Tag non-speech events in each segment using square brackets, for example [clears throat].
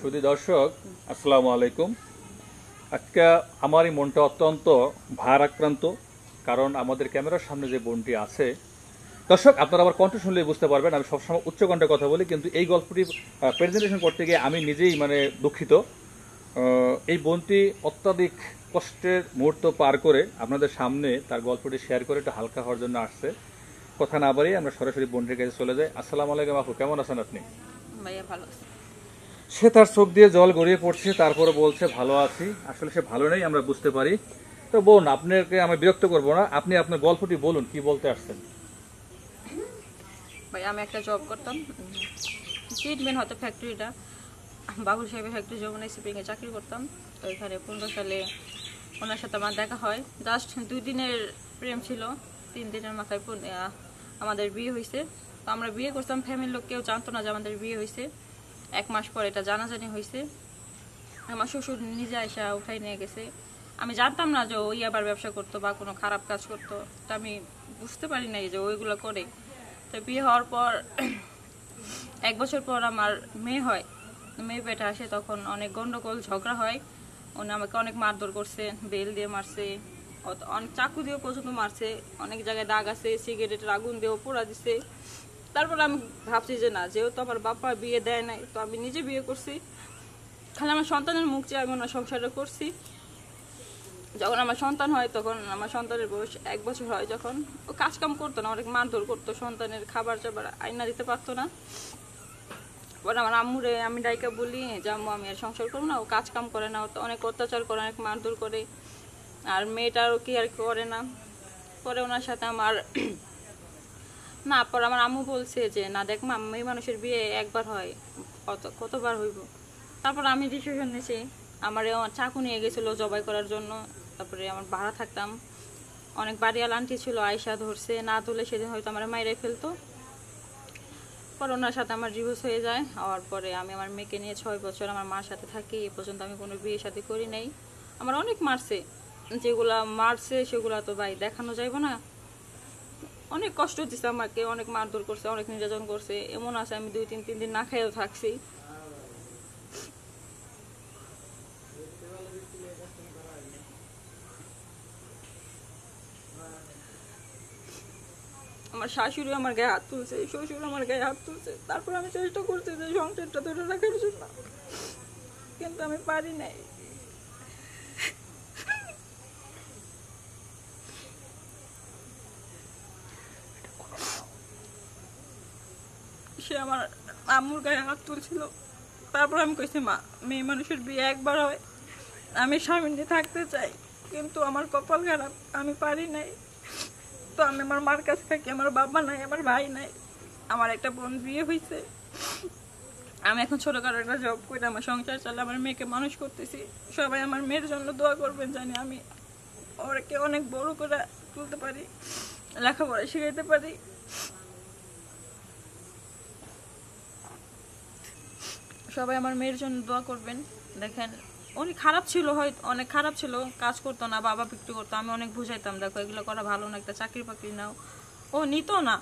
শুধু দর্শক, আসসালামু আলাইকুম। আজকে আমারই মনটা অত্যন্ত ভার আক্রান্ত কারণ আমাদের ক্যামেরার সামনে যে বোনটি আছে। দর্শক, আপনারা আমার কণ্ঠ শুনলে বুঝতে পারবেন, আমি সবসময় উচ্চ কণ্ঠে কথা বলি, কিন্তু এই গল্পটি প্রেজেন্টেশন করতে গিয়ে আমি নিজেই মানে দুঃখিত। এই বোনটি অত্যাধিক কষ্টের মুহূর্ত পার করে আপনাদের সামনে তার গল্পটি শেয়ার করে একটু হালকা হওয়ার জন্য আসছে। কথা না বাড়িয়ে আমরা সরাসরি বোনটির কাছে চলে যাই। আসসালামু আলাইকুম আপু, কেমন আছেন আপনি? ভাইয়া ভালো সে তার চোখ দিয়ে জল গড়িয়ে পড়ছে তারপরে বলছে, ভালো আছি। আসলে সে ভালো নেই, আমরা বুঝতে পারি। তো বোন, আপনাকে আমি বিরক্ত করব না। আপনি আপনার গল্পটি বলুন, কি বলতে আসছেন? ভাই, আমি একটা জব করতাম। ট্রিটমেন্ট হতো ফ্যাক্টরিটা বাবুল সাহেবের ফ্যাক্টরি যমুনা শিপিংয়ে চাকরি করতাম। তো এখানে পনেরো সালে ওনার সাথে আমার দেখা হয়। জাস্ট দুই দিনের প্রেম ছিল। তিন দিনের মাথায় আমাদের বিয়ে হয়েছে তো আমরা বিয়ে করতাম ফ্যামিলির লোক কেউ জানতো না যে আমাদের বিয়ে হয়েছে এক মাস পর এটা জানাজানি হয়েছে আমার শ্বশুর নিজে এসে উঠাই নিয়ে গেছে। আমি জানতাম না যে ওই আবার ব্যবসা করতো বা কোনো খারাপ কাজ করতো। তা আমি বুঝতে পারি নাই যে ওইগুলো করে। তো বিয়ে হওয়ার পর [clears throat] এক বছর পর আমার মেয়ে হয়। মেয়ে পেটে আসে তখন অনেক গন্ডগোল, ঝগড়া হয়। উনি আমাকে অনেক মারধর করছে, বেল দিয়ে মারছে অনেক চাকু দিয়েও পর্যন্ত মারছে। অনেক জায়গায় দাগ আছে, সিগারেটের আগুন দিয়েও পোড়া দিছে। তারপর আমি ভাবছি যে না, যেহেতু আমার বাবা বিয়ে দেয় নাই, তো আমি নিজে বিয়ে করছি। খালি আমার সন্তানের মুখ চেয়ে আমি ওনার সংসারটা করছি। যখন আমার সন্তান হয় তখন আমার সন্তানের বয়স এক বছর হয় যখন। ও কাজ কাম করতো না, অনেক মারধর করতো, সন্তানের খাবার চাবার আইনা দিতে পারতো না। পরে আমার আম্মুরে আমি ডাইকা বলি, যে আম্মু, আমি আর সংসার করব না, ও কাজ কাম করে না, ও তো অনেক অত্যাচার করে, অনেক মারধর করে। আর মেয়েটারও আর করে না। পরে ওনার সাথে আমার না, পর আমার আম্মু বলছে যে, না, দেখ মা মেয়ে মানুষের বিয়ে একবার হয়, কত, কতবার হইব? তারপর আমি ডিসিশন নিয়েছি আমার আমার চাকু নিয়ে গেছিল জবাই করার জন্য, তারপরে আমার ভাড়া থাকতাম। অনেক বাড়িয়াল আন্টি ছিল আয়সা ধরছে, না তুলে সেদিন হয়তো আমার মাইরে ফেলতো। পর ওনার সাথে আমার ডিভোর্স হয়ে যায়, হওয়ার পরে আমি আমার মেয়েকে নিয়ে ছয় বছর আমার মার সাথে থাকি, এ পর্যন্ত আমি কোনো বিয়ে সাথে করি নাই। আমার অনেক মারছে, যেগুলা মারছে সেগুলা তো ভাই দেখানো যাইব না। অনেক কষ্ট দিচ্ছে আমাকে, অনেক মারধর করছে, অনেক নির্যাতন করছে। এমন আছে, আমি দুই তিন তিন দিন না খেয়েও থাকছি। আমার শাশুড়ি আমার গায়ে হাত তুলছে, শ্বশুর আমার গায়ে হাত তুলছে। তারপর আমি চেষ্টা করছি যে সংসারটা ধরে রাখার জন্য। কিন্তু আমি পারি নাই। আমার আম্মুর গায়ে হাত তুলছিল। তারপর আমি কইছি, মা, মেয়ে মানুষের বিয়ে একবার হয় আমি স্বামী নিয়ে থাকতে চাই, কিন্তু আমার কপাল খারাপ, আমি পারি নাই। তো আমি আমার মার কাছে থাকি, আমার বাবা নাই, আমার ভাই নাই। আমার একটা বোন বিয়ে হয়েছে আমি এখন ছোটখাটো একটা জব করে আমার সংসার চালে আমার মেয়েকে মানুষ করতেছি। সবাই আমার মেয়ের জন্য দোয়া করবেন জানি আমি। ওরকে অনেক বড় করে তুলতে পারি, লেখাপড়া শিখাইতে পারি। সবাই আমার মেয়ের জন্য দোয়া করবেন। দেখেন, উনি খারাপ ছিল হয়তো অনেক খারাপ ছিল, কাজ করতো না, বাবা বিক্রি করতো, আমি অনেক বুঝাইতাম, দেখো, এগুলো করা ভালো না, একটা চাকরি বাকরি নাও। ও নিত না।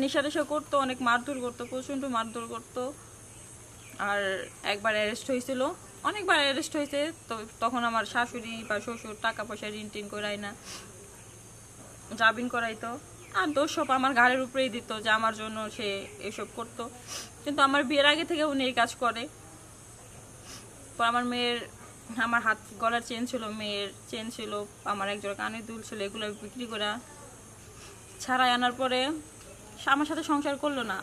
নেশা টেশা করতো, অনেক মারধর করতো, প্রচণ্ড মারধর করতো। আর একবার অ্যারেস্ট হয়েছিল। অনেকবার অ্যারেস্ট হয়েছে, তো তখন আমার শাশুড়ি বা শ্বশুর টাকা পয়সা ঋণ টিন করাই না, জামিন করাইতো। আর দোষ সব আমার ঘাড়ের উপরেই দিত যে আমার জন্য সে এসব করতো। কিন্তু আমার বিয়ের আগে থেকে উনি এই কাজ করে। পর আমার মেয়ের, আমার হাত গলার চেন ছিল, মেয়ের চেন ছিল, আমার একজোড়া কানের দুল ছিল, এগুলো বিক্রি করা ছাড়াই আনার পরে আমার সাথে সংসার করল না।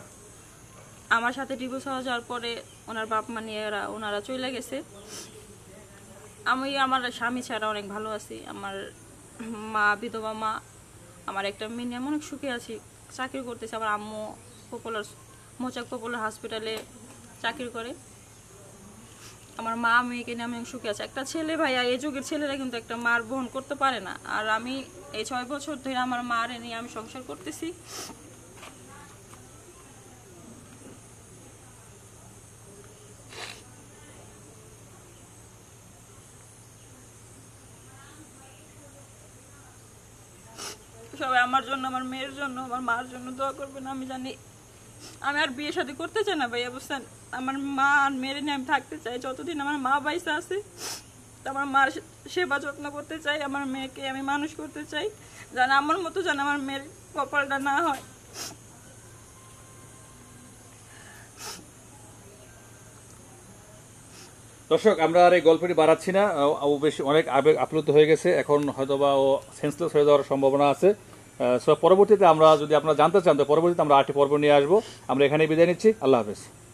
আমার সাথে ডিভোর্স হওয়া যাওয়ার পরে ওনার বাপ মা নিয়ে এরা, ওনারা চলে গেছে। আমি, আমার স্বামী ছাড়া অনেক ভালো আছি। আমার মা, বিধবা মা আমার একটা মেয়ে, আমি অনেক সুখে আছি। চাকরি করতেছে আমার আম্মু পপুলার মোচাক পপুলার হসপিটালে চাকরি করে। আমার মা মেয়েকে নিয়ে আমি অনেক সুখে আছি। একটা ছেলে ভাইয়া এই যুগের ছেলেরা কিন্তু একটা মার বহন করতে পারে না। আর আমি এই ছয় বছর ধরে আমার মারে নিয়ে আমি সংসার করতেছি। সবাই আমার জন্য, আমার মেয়ের জন্য, আমার মার জন্য দোয়া করবেন, আমি জানি। আমি আর বিয়ে শাদী করতে চাই না ভাইয়া, বুঝছেন? আমার মা আর মেরে নিয়ে আমি থাকতে চাই। যতদিন আমার মা বাইসা আছে, আমার মার সেবা যত্ন করতে চাই, আমার মেয়েকে আমি মানুষ করতে চাই, যেন আমার মতো যেন আমার মেয়ের কপালটা না হয়। দর্শক, আমরা আর এই গল্পটি বাড়াচ্ছি না। ও বেশি অনেক আবেগ আপ্লুত হয়ে গেছে। এখন হয়তোবা ও সেন্সলেস হয়ে যাওয়ার সম্ভাবনা আছে। সো পরবর্তীতে আমরা যদি আপনারা জানতে চান, তো পরবর্তীতে আমরা আটটি পর্ব নিয়ে আসব। আমরা এখানেই বিদায় নিচ্ছি। আল্লাহ হাফেজ।